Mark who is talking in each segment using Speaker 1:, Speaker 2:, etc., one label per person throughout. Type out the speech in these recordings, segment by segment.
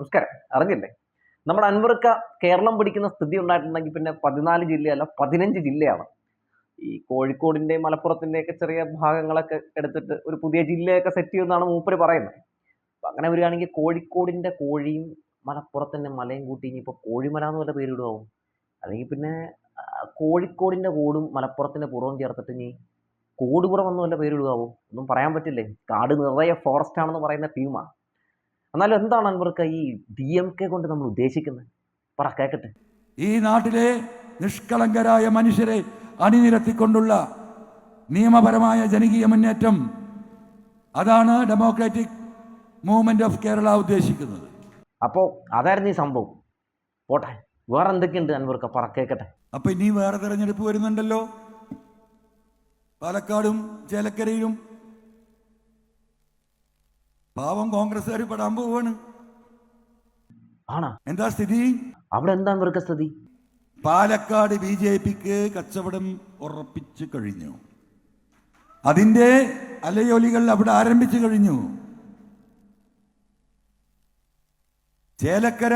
Speaker 1: നമസ്കാരം. അറിഞ്ഞില്ലേ? നമ്മുടെ അൻവർക്ക കേരളം പിടിക്കുന്ന സ്ഥിതി ഉണ്ടായിട്ടുണ്ടെങ്കിൽ പിന്നെ പതിനാല് ജില്ലയല്ല പതിനഞ്ച് ജില്ലയാണ്. ഈ കോഴിക്കോടിന്റെ മലപ്പുറത്തിന്റെയും ഒക്കെ ചെറിയ ഭാഗങ്ങളൊക്കെ എടുത്തിട്ട് ഒരു പുതിയ ജില്ലയൊക്കെ സെറ്റ് ചെയ്യുമെന്നാണ് മൂപ്പര് പറയുന്നത്. അപ്പൊ അങ്ങനെ വരികയാണെങ്കിൽ കോഴിക്കോടിന്റെ കോഴിയും മലപ്പുറത്തിന്റെ മലയും കൂട്ടി ഇനിയിപ്പോൾ കോഴിമല എന്ന് വല്ല പേരിടുമാവും അല്ലെങ്കിൽ പിന്നെ കോഴിക്കോടിന്റെ കോടും മലപ്പുറത്തിന്റെ പുറവും ചേർത്തിട്ട് ഇനി കോടുപുറം എന്ന് വല്ല പേരിടുമാവും ഒന്നും പറയാൻ പറ്റില്ലേ? കാട് നിറയെ ഫോറസ്റ്റ് ആണെന്ന് പറയുന്ന ടീമാണ്. എന്നാലും എന്താണ് അൻവർക്ക് ഈ ഡി എം കെ കൊണ്ട് നമ്മൾ ഉദ്ദേശിക്കുന്നത്? പറ കേക്കട്ടെ.
Speaker 2: ഈ നാട്ടിലെ നിഷ്കളങ്കരായ മനുഷ്യരെ അണിനിരത്തിക്കൊണ്ടുള്ള നിയമപരമായ ജനകീയ മുന്നേറ്റം അതാണ് ഡെമോക്രാറ്റിക് മൂവ്മെന്റ് ഓഫ് കേരള ഉദ്ദേശിക്കുന്നത്.
Speaker 1: അപ്പോൾ അതായിരുന്നു ഈ സംഭവം. പോട്ടെ വേറെ എന്തൊക്കെയുണ്ട് അൻവർക്ക്? പറ കേക്കട്ടെ.
Speaker 2: അപ്പൊ ഇനി വേറെ തെരഞ്ഞെടുപ്പ് വരുന്നുണ്ടല്ലോ. പാലക്കാടും ചേലക്കരയിലും പാവം കോൺഗ്രസ്സുകാർ പെടാൻ പോവാണ്.
Speaker 1: ആണോ?
Speaker 2: എന്താ സ്ഥിതി?
Speaker 1: അവിടെ എന്താ ഇവർക്ക് സ്ഥിതി?
Speaker 2: പാലക്കാട് ബി ജെ പിക്ക് കച്ചവടം ഉറപ്പിച്ചു കഴിഞ്ഞു. അതിന്റെ അലയോലികൾ അവിടെ ആരംഭിച്ചു കഴിഞ്ഞു. Chelakkara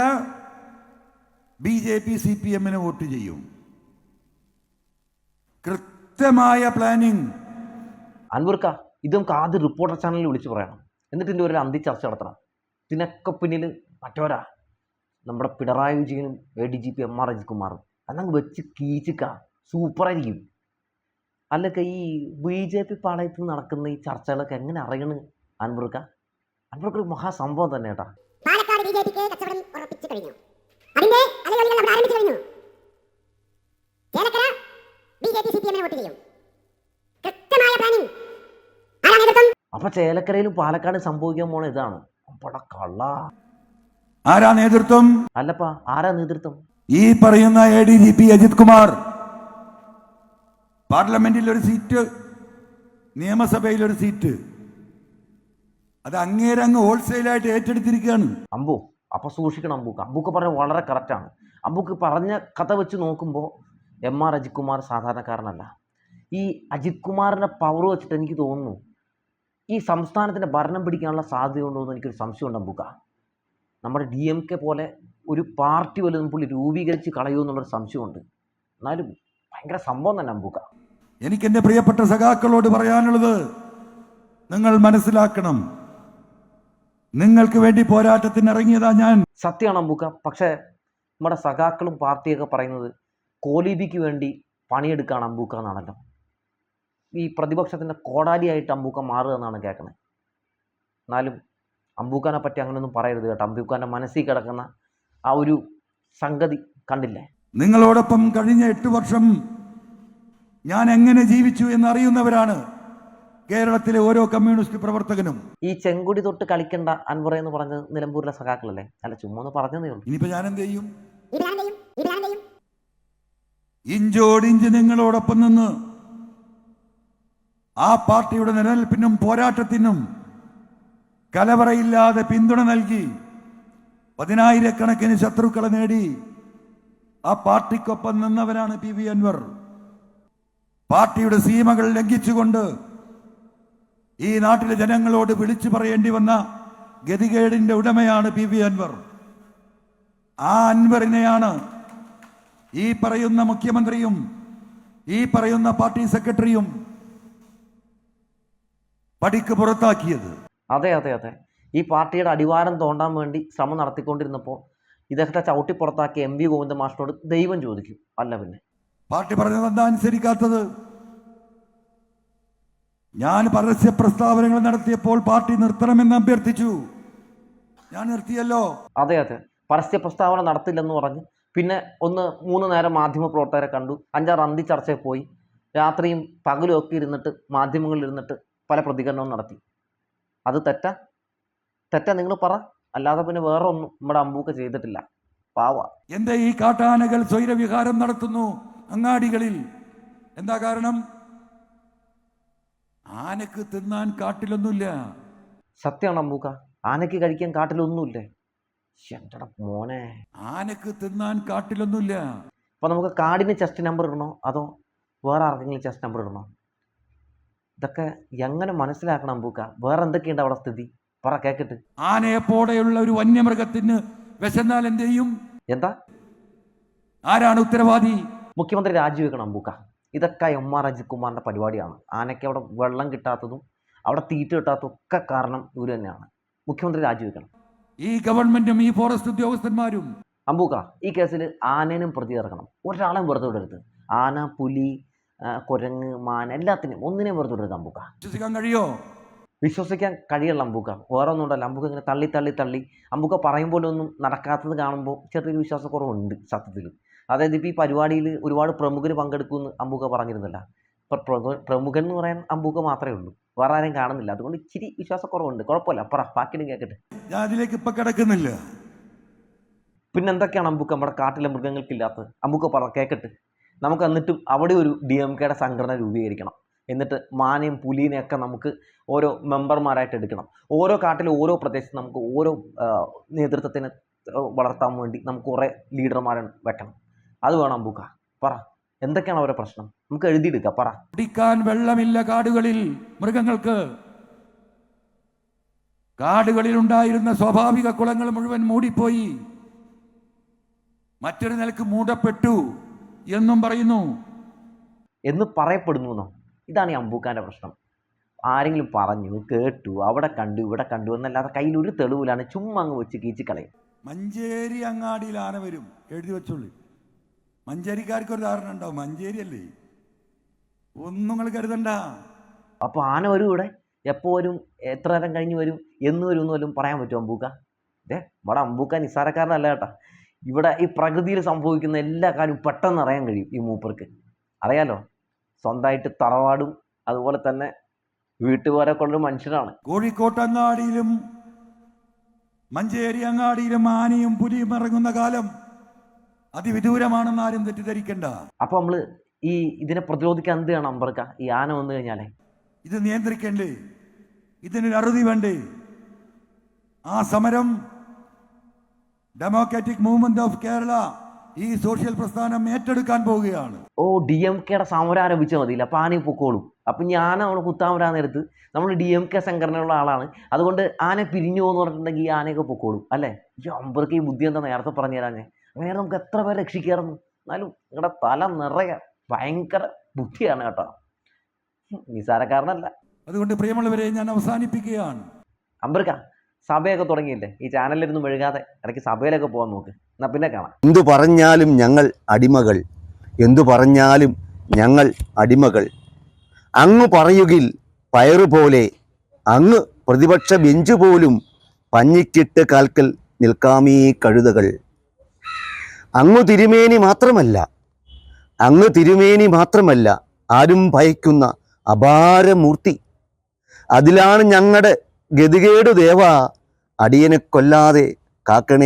Speaker 2: B J P C P എമ്മിന് വോട്ട് ചെയ്യും. കൃത്യമായ പ്ലാനിങ്.
Speaker 1: അൻവർക്ക ഇതും ആദ്യം റിപ്പോർട്ടർ ചാനലിൽ വിളിച്ചു പറയണം. എന്നിട്ട് ഇതിന്റെ ഒരു അന്തി ചർച്ച നടത്തണം. ഇതിനൊക്കെ പിന്നിൽ മറ്റവരാ? നമ്മുടെ പിണറായി വിജയനും A D G P M R അജിത്കുമാറും. അതങ്ങ് വെച്ച് കീച്ചിക്ക. സൂപ്പറായിരിക്കും അല്ലൊക്കെ ഈ ബി ജെ പി പാളയത്തിൽ നിന്ന് നടക്കുന്ന ഈ ചർച്ചകളൊക്കെ എങ്ങനെ അറിയണ് അൻവർക്ക അൻവർക്ക ഒരു മഹാസംഭവം തന്നെ കേട്ടാ.
Speaker 3: വോട്ട് ചെയ്യും കൃത്യമായ പ്ലാനിംഗ് ആരാ നേതൃത്വം
Speaker 1: അപ്പൊ ചേലക്കരയിലും പാലക്കാട് സംഭവിക്കാൻ പോണ ഇതാണ്. അപ്പട കള്ള.
Speaker 2: ആരാ നേതൃത്വം?
Speaker 1: അല്ലപ്പാ ആരാ നേതൃത്വം?
Speaker 2: ഈ പറയുന്ന A D G P Ajith Kumar. പാർലമെന്റിൽ ഒരു സീറ്റ് നിയമസഭയിൽ ഒരു സീറ്റ്. അത് അങ്ങേരങ്ങ് ഹോൾസെയിലായിട്ട് ഏറ്റെടുത്തിരിക്കുകയാണ്.
Speaker 1: അമ്പു അപ്പൊ സൂക്ഷിക്കണം അമ്പൂക്ക്. അമ്പൂക്ക് പറഞ്ഞ വളരെ കറക്റ്റാണ് അമ്പൂക്ക് പറഞ്ഞ കഥ വെച്ച് നോക്കുമ്പോൾ എം ആർ അജിത് കുമാർ സാധാരണക്കാരനല്ല. ഈ അജിത് കുമാറിന്റെ പവർ വെച്ചിട്ട് എനിക്ക് തോന്നുന്നു ഈ സംസ്ഥാനത്തിന്റെ ഭരണം പിടിക്കാനുള്ള സാധ്യതയുണ്ടോ എന്ന് എനിക്കൊരു സംശയമുണ്ട് ബുക്ക നമ്മുടെ ഡി എം കെ പോലെ ഒരു പാർട്ടി വലുതും പുള്ളി രൂപീകരിച്ച് കളയൂ എന്നുള്ളൊരു സംശയമുണ്ട്. എന്നാലും ഭയങ്കര സംഭവം തന്നെ അമ്പുക
Speaker 2: എനിക്ക് എന്റെ പ്രിയപ്പെട്ട സഖാക്കളോട് പറയാനുള്ളത് നിങ്ങൾ മനസ്സിലാക്കണം. നിങ്ങൾക്ക് വേണ്ടി പോരാട്ടത്തിന് ഇറങ്ങിയതാ ഞാൻ.
Speaker 1: സത്യമാണ് അമ്പുക പക്ഷേ നമ്മുടെ സഖാക്കളും പാർട്ടിയൊക്കെ പറയുന്നത് കോലീബിക്ക് വേണ്ടി പണിയെടുക്കുകയാണ് അമ്പൂക്ക എന്നാണല്ലോ. ഈ പ്രതിപക്ഷത്തിന്റെ കോടാലിയായിട്ട് അമ്പൂക്ക മാറുക എന്നാണ് കേൾക്കുന്നത്. എന്നാലും അമ്പൂക്കാനെ പറ്റി അങ്ങനെയൊന്നും പറയരുത് കേട്ടോ. അമ്പൂക്കാന്റെ മനസ്സിൽ കിടക്കുന്ന ആ ഒരു സംഗതി കണ്ടില്ലേ?
Speaker 2: നിങ്ങളോടൊപ്പം കഴിഞ്ഞ എട്ട് വർഷം ഞാൻ എങ്ങനെ ജീവിച്ചു എന്നറിയുന്നവരാണ് കേരളത്തിലെ ഓരോ കമ്മ്യൂണിസ്റ്റ് പ്രവർത്തകനും.
Speaker 1: ഈ ചെങ്കുടി തൊട്ട് കളിക്കേണ്ട അൻവറ എന്ന് പറഞ്ഞത് നിലമ്പൂരിലെ സഖാക്കളല്ലേ? അല്ല ചുമ്മാ ഒന്ന് പറഞ്ഞതേ ഉള്ളൂ.
Speaker 2: ഇനിയിപ്പോ ഞാൻ എന്ത് ചെയ്യും? ഇഞ്ചോടിഞ്ച് നിങ്ങളോടൊപ്പം നിന്ന് ആ പാർട്ടിയുടെ നിലനിൽപ്പിനും പോരാട്ടത്തിനും കലവറയില്ലാതെ പിന്തുണ നൽകി പതിനായിരക്കണക്കിന് ശത്രുക്കളെ നേടി ആ പാർട്ടിക്കൊപ്പം നിന്നവരാണ് പി വി അൻവർ. പാർട്ടിയുടെ സീമകൾ ലംഘിച്ചുകൊണ്ട് ഈ നാട്ടിലെ ജനങ്ങളോട് വിളിച്ചു പറയേണ്ടി വന്ന ഗതികേടിന്റെ ഉടമയാണ് പി വി അൻവർ. ആ അൻവറിനെയാണ് ഈ പറയുന്ന മുഖ്യമന്ത്രിയും ഈ പറയുന്ന പാർട്ടി സെക്രട്ടറിയും പടിക്ക് പുറത്താക്കിയത്.
Speaker 1: അതെ അതെ അതെ. ഈ പാർട്ടിയുടെ അടിവാരം തോണ്ടാൻ വേണ്ടി ശ്രമം നടത്തിക്കൊണ്ടിരുന്നപ്പോൾ ഇദ്ദേഹത്തെ ചവിട്ടി പുറത്താക്കിയ എം വി ഗോവിന്ദ മാഷിനോട് ദൈവം ചോദിക്കും അല്ല പിന്നെ
Speaker 2: പാർട്ടി പറഞ്ഞത് എന്താ അനുസരിക്കാത്തത്? ഞാൻ പരസ്യ പ്രസ്താവനകൾ നടത്തിയപ്പോൾ പാർട്ടി നിർത്തണമെന്ന് അഭ്യർത്ഥിച്ചു. ഞാൻ നിർത്തിയല്ലോ.
Speaker 1: അതെ അതെ. പരസ്യ പ്രസ്താവന നടത്തില്ലെന്ന് പറഞ്ഞ് പിന്നെ ഒന്ന് മൂന്ന് നേരം മാധ്യമ പ്രവർത്തകരെ കണ്ടു. അഞ്ചാറ് അന്തി ചർച്ചയിൽ പോയി. രാത്രിയും പകലും ഒക്കെ ഇരുന്നിട്ട് മാധ്യമങ്ങളിൽ ഇരുന്നിട്ട് പല പ്രതികരണവും നടത്തി. അത് തെറ്റ. തെറ്റ നിങ്ങൾ പറ. അല്ലാതെ പിന്നെ വേറെ ഒന്നും നമ്മുടെ അമ്പൂക്ക ചെയ്തിട്ടില്ല. പാവ.
Speaker 2: എന്റെ ഈ കാട്ടാനകൾ സ്വൈരവിഹാരം നടത്തുന്നു അങ്ങാടികളിൽ? എന്താ കാരണം? ആനക്ക് തിന്നാൻ കാട്ടിലൊന്നുമില്ല.
Speaker 1: സത്യമാണ് അമ്പൂക്ക. ആനയ്ക്ക് കഴിക്കാൻ കാട്ടിലൊന്നുമില്ലേ. എന്തടാ മോനെ.
Speaker 2: ആനക്ക് തിന്നാൻ കാട്ടിലൊന്നുമില്ല.
Speaker 1: അപ്പൊ നമുക്ക് കാടിന് ചെസ്റ്റ് നമ്പർ ഇടണോ? അതോ വേറെ ആർക്കെങ്കിലും ചെസ്റ്റ് നമ്പർ ഇടണോ? ഇതൊക്കെ എങ്ങനെ മനസ്സിലാക്കണം അമ്പൂക്ക വേറെ എന്തൊക്കെയുണ്ട് അവിടെ സ്ഥിതി? പറ കേക്കട്ട്
Speaker 2: ആനയെപ്പോടെയുള്ള ഒരു വന്യമൃഗത്തിന് വിശന്നാൽ എന്ത് ചെയ്യും?
Speaker 1: എന്താ?
Speaker 2: ആരാണ് ഉത്തരവാദി?
Speaker 1: മുഖ്യമന്ത്രി രാജിവെക്കണം അമ്പൂക്ക ഇതൊക്കെ എം ആർ അജിത് കുമാറിന്റെ പരിപാടിയാണ്. ആനയ്ക്ക് അവിടെ വെള്ളം കിട്ടാത്തതും അവിടെ തീറ്റ കിട്ടാത്തതും ഒക്കെ കാരണം ഇവർ തന്നെയാണ്. മുഖ്യമന്ത്രി രാജിവെക്കണം.
Speaker 2: ഈ ഗവൺമെന്റും ഈ ഫോറസ്റ്റ് ഉദ്യോഗസ്ഥന്മാരും.
Speaker 1: അമ്പൂക്ക ഈ കേസിൽ ആനേനും പ്രതി ചേർക്കണം ഒരാളെയും വെറുതെ വിടരുത്. ആന പുലി കുരങ്ങ് മാൻ എല്ലാത്തിനും ഒന്നിനെയും വെറുതെ അമ്പൂക്ക.
Speaker 2: വിശ്വസിക്കാൻ കഴിയോ?
Speaker 1: വിശ്വസിക്കാൻ കഴിയുള്ള അമ്പൂക്ക. വേറെ ഒന്നും ഉണ്ടല്ല അമ്പൂക്ക ഇങ്ങനെ തള്ളി തള്ളി തള്ളി. അമ്പൂക്ക പറയും പോലെ ഒന്നും നടക്കാത്തത് കാണുമ്പോൾ ചെറിയൊരു വിശ്വാസക്കുറവുണ്ട് സത്യത്തിൽ അതായത് ഇപ്പോൾ ഈ പരിപാടിയിൽ ഒരുപാട് പ്രമുഖർ പങ്കെടുക്കുമെന്ന് അമ്പൂക്ക പറഞ്ഞിരുന്നില്ല. ഇപ്പം പ്രമുഖൻ എന്ന് പറയാൻ അമ്പൂക്ക മാത്രമേ ഉള്ളൂ. വേറെ ആരെയും കാണുന്നില്ല. അതുകൊണ്ട് ഇച്ചിരി വിശ്വാസക്കുറവുണ്ട്. കുഴപ്പമില്ല. പറ ബാക്കിയും കേൾക്കട്ടെ
Speaker 2: ഞാൻ അതിലേക്ക് ഇപ്പൊ കിടക്കുന്നില്ല.
Speaker 1: പിന്നെ എന്തൊക്കെയാണ് അമ്പുക്ക നമ്മുടെ കാട്ടിലെ മൃഗങ്ങൾക്കില്ലാത്തത്? അമ്പുക്ക പറ കേക്കട്ട്. നമുക്ക് എന്നിട്ടും അവിടെ ഒരു ഡി എം കെയുടെ സംഘടന രൂപീകരിക്കണം. എന്നിട്ട് മാനയും പുലിനെയൊക്കെ നമുക്ക് ഓരോ മെമ്പർമാരായിട്ട് എടുക്കണം. ഓരോ കാട്ടിലെ ഓരോ പ്രദേശത്ത് നമുക്ക് ഓരോ നേതൃത്വത്തിന് വളർത്താൻ വേണ്ടി നമുക്ക് കുറേ ലീഡർമാരെ വെക്കണം. അത് വേണം ബുക്ക പറ. എന്തൊക്കെയാണ് അവരുടെ പ്രശ്നം? നമുക്ക് എഴുതിയെടുക്ക. പറ.
Speaker 2: കുടിക്കാൻ വെള്ളമില്ല കാടുകളിൽ മൃഗങ്ങൾക്ക്. കാടുകളിൽ ഉണ്ടായിരുന്ന സ്വാഭാവിക കുളങ്ങൾ മുഴുവൻ മൂടിപ്പോയി. മറ്റൊരു നിലയ്ക്ക് മൂടപ്പെട്ടു. എന്നും പറയുന്നു.
Speaker 1: എന്ന് പറയപ്പെടുന്നു എന്നോ ഇതാണ് ഈ അമ്പൂക്കാന്റെ പ്രശ്നം. ആരെങ്കിലും പറഞ്ഞു കേട്ടു അവിടെ കണ്ടു ഇവിടെ കണ്ടു എന്നല്ലാതെ കയ്യിൽ ഒരു തെളിവിലാണ് ചുമ്മാ അങ്ങ് വെച്ച് കീച്ച് കളയും
Speaker 2: മഞ്ചേരി അങ്ങാടിയിൽ ആന വരും. എഴുതി വെച്ചോളൂ. മഞ്ചേരിക്കാർക്ക് ഒരു ധാരണ ഉണ്ടാവും. മഞ്ചേരി അല്ലേ? ഒന്നും നിങ്ങൾ കരുതണ്ട.
Speaker 1: അപ്പോൾ ആന വരും ഇവിടെ? എപ്പോൾ വരും? എത്ര നേരം കഴിഞ്ഞ് വരും? എന്ന് വരും എന്ന് പറയാൻ പറ്റുമോ അമ്പൂക്ക? ഏ ഇവിടെ അമ്പൂക്ക നിസ്സാരക്കാരനല്ല കേട്ടാ. ഇവിടെ ഈ പ്രകൃതിയിൽ സംഭവിക്കുന്ന എല്ലാ കാര്യവും പെട്ടെന്ന് അറിയാൻ കഴിയും ഈ മൂപ്പർക്ക്. അറിയാലോ? സ്വന്തമായിട്ട് തറവാടും അതുപോലെ തന്നെ വീട്ടുകാരൊക്കെ ഉള്ളൊരു മനുഷ്യനാണ്
Speaker 2: കോഴിക്കോട്ട് അങ്ങാടിയിലും മഞ്ചേരി അങ്ങാടിയിലും ആനയും പുലിയും ഇറങ്ങുന്ന കാലം അതിവിദൂരമാണെന്ന് ആരും തെറ്റിദ്ധരിക്കണ്ട.
Speaker 1: അപ്പൊ നമ്മൾ ഈ ഇതിനെ പ്രതിരോധിക്കാൻ എന്ത് ചെയ്യണം അമ്പർക്ക? ഈ ആന വന്നു കഴിഞ്ഞാലേ?
Speaker 2: ഇത് നിയന്ത്രിക്കണ്ടേ? ഇതിനൊരു അറുതി വേണ്ടേ? ആ സമരം ഡെമോക്രാറ്റിക് മൂവ്മെന്റ് ഓഫ് കേരള ഈ സോഷ്യൽ പ്രസ്ഥാനം ഏറ്റെടുക്കാൻ പോവുകയാണ്.
Speaker 1: ഓ ഡി എം കെയുടെ സമരം ആരംഭിച്ചാൽ മതിയില്ല അപ്പൊ ആനയെ പൊക്കോളും. അപ്പൊ ഞാൻ അവൾ കുത്താൻ വരാൻ നേരത്ത് നമ്മൾ ഡി എം കെ സംഘടനയുള്ള ആളാണ്. അതുകൊണ്ട് ആന പിരിഞ്ഞു പോകുന്നു പറഞ്ഞിട്ടുണ്ടെങ്കിൽ ഈ ആനയൊക്കെ പൊക്കോളും അല്ലേ? ഈ അമ്പർക്ക് ഈ ബുദ്ധി എന്താ നേരത്തെ പറഞ്ഞു തരാഞ്ഞേ? അങ്ങനെ നമുക്ക് എത്ര പേരെ രക്ഷിക്കാറുന്നു എന്നാലും നിങ്ങളുടെ തല നിറയെ ഭയങ്കര ബുദ്ധിയാണ് കേട്ടോ. നിസാരക്കാരനല്ല
Speaker 2: അതുകൊണ്ട് പ്രിയമുള്ളവരെ ഞാൻ അവസാനിപ്പിക്കുകയാണ്.
Speaker 1: അമ്പർക്ക സഭയൊക്കെ തുടങ്ങിയില്ലേ? ഈ ചാനലിലിരുന്ന് മെഴുകാതെ ഇടയ്ക്ക് സഭയിലൊക്കെ പോകാൻ നോക്ക്. എന്നാൽ പിന്നെ കാണാം.
Speaker 4: എന്തു പറഞ്ഞാലും ഞങ്ങൾ അടിമകൾ. എന്തു പറഞ്ഞാലും ഞങ്ങൾ അടിമകൾ. അങ്ങ് പറയുകിൽ പയറുപോലെ അങ്ങ് പ്രതിപക്ഷ ബെഞ്ച് പോലും പഞ്ഞിക്കിട്ട് കാൽക്കൽ നിൽക്കാമീ കഴുതകൾ. അങ്ങ് തിരുമേനി മാത്രമല്ല അങ്ങ് തിരുമേനി മാത്രമല്ല ആരും ഭയക്കുന്ന അപാരമൂർത്തി. അതിലാണ് ഞങ്ങളുടെ ഗതികേട് ദേവ അടിയനെ കൊല്ലാതെ കാക്കണേ